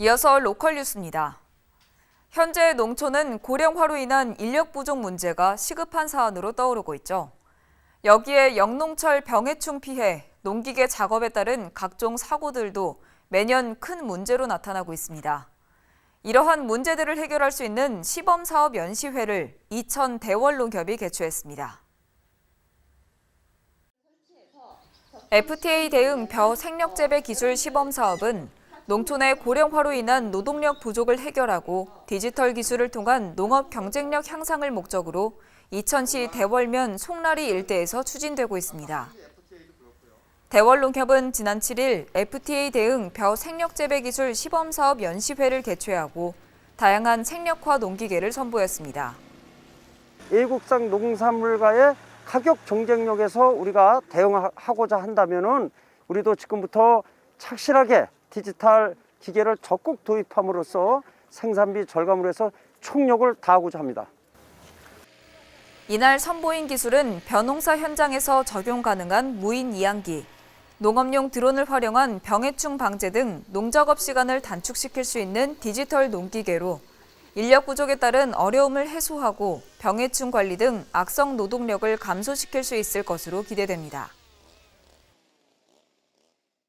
이어서 로컬 뉴스입니다. 현재 농촌은 고령화로 인한 인력 부족 문제가 시급한 사안으로 떠오르고 있죠. 여기에 영농철 병해충 피해, 농기계 작업에 따른 각종 사고들도 매년 큰 문제로 나타나고 있습니다. 이러한 문제들을 해결할 수 있는 시범사업 연시회를 이천 대월농협이 개최했습니다. FTA 대응 벼 생력재배 기술 시범 사업은 농촌의 고령화로 인한 노동력 부족을 해결하고 디지털 기술을 통한 농업 경쟁력 향상을 목적으로 이천시 대월면 송라리 일대에서 추진되고 있습니다. 대월농협은 지난 7일 FTA 대응 벼 생력재배 기술 시범 사업 연시회를 개최하고 다양한 생력화 농기계를 선보였습니다. 애국산 농산물과의 가격 경쟁력에서 우리가 대응하고자 한다면은 우리도 지금부터 착실하게 디지털 기계를 적극 도입함으로써 생산비 절감을 해서 총력을 다하고자 합니다. 이날 선보인 기술은 벼농사 현장에서 적용 가능한 무인 이양기, 농업용 드론을 활용한 병해충 방제 등 농작업 시간을 단축시킬 수 있는 디지털 농기계로 인력 부족에 따른 어려움을 해소하고 병해충 관리 등 악성 노동력을 감소시킬 수 있을 것으로 기대됩니다.